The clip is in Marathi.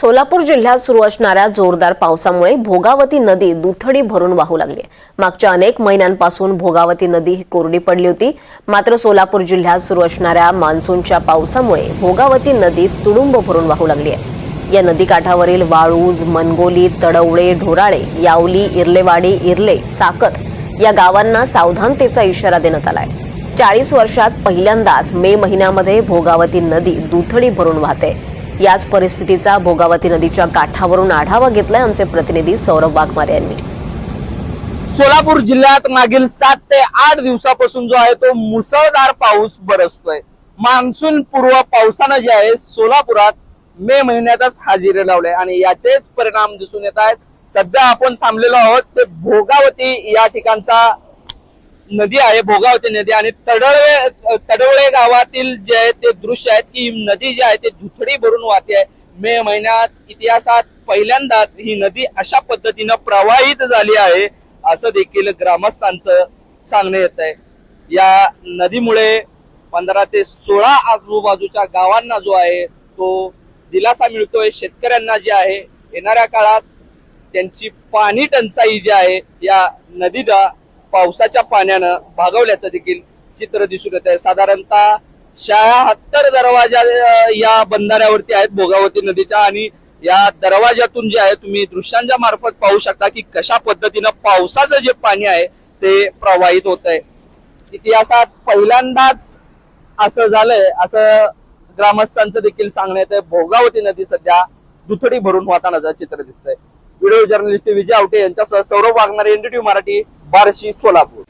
सोलापूर जिल्ह्यात सुरू असणाऱ्या जोरदार पावसामुळे भोगावती नदी दुथडी भरून वाहू लागली. मागच्या अनेक महिन्यांपासून भोगावती नदी ही कोरडी पडली होती. मात्र सोलापूर जिल्ह्यात सुरू असणाऱ्या मान्सूनच्या पावसामुळे भोगावती नदी तुडुंब भरून वाहू लागली आहे. या नदीकाठावरील वाळूज मनगोली तडवळे ढोराळे यावली इर्लेवाडी इर्ले साकत या गावांना सावधानतेचा इशारा देण्यात आलाय. चाळीस वर्षात पहिल्यांदाच मे महिन्यामध्ये भोगावती नदी दुथडी भरून वाहते. याच परिस्थितीचा भोगावती नदीच्या काठावरून आढावा घेतलाय आमचे प्रतिनिधी सौरभ वाघमारे यांनी. सोलापूर जिल्ह्यात मागील सात ते आठ दिवसापासून जो आहे तो मुसळधार पाऊस बरसतोय. मान्सून पूर्व पावसानं जे आहे सोलापुरात मे महिन्यातच हजेरी लावले आणि याचेच परिणाम दिसून येत आहेत. सध्या आपण थांबलेलो आहोत ते भोगावती या ठिकाणचा नदी आहे भोगावती नदी आणि तडवळे तडवळे गावातील जे आहे ते दृश्य आहेत की नदी जी आहे ते धुथडी भरून वाहते आहे. मे महिन्यात इतिहासात पहिल्यांदाच ही नदी अशा पद्धतीनं प्रवाहित झाली आहे असं देखील ग्रामस्थांचं सांगणं येत आहे. या नदीमुळे पंधरा ते सोळा आजूबाजूच्या गावांना जो आहे तो दिलासा मिळतोय. शेतकऱ्यांना जे आहे येणाऱ्या काळात त्यांची पाणी टंचाई जी आहे या नदीला पावसाच्या पाण्यानं भागवल्याचं देखील चित्र दिसून येत आहे साधारणतः शहात्तर दरवाजा या बंधाऱ्यावरती आहेत भोगावती नदीच्या आणि या दरवाजातून जे आहे तुम्ही दृश्यांच्या मार्फत पाहू शकता की कशा पद्धतीनं पावसाचं जे पाणी आहे ते प्रवाहित होत आहे इतिहासात पहिल्यांदाच असं झालंय असं ग्रामस्थांचं देखील सांगण्यात आहे भोगावती नदी सध्या दुथडी भरून वाहतानाचं चित्र दिसतंय. व्हिडिओ जर्नलिस्ट विजय आवटे यांच्यासह सौरभ वाघमारे एनडीटीव्ही मराठी बार्शी सोलापूर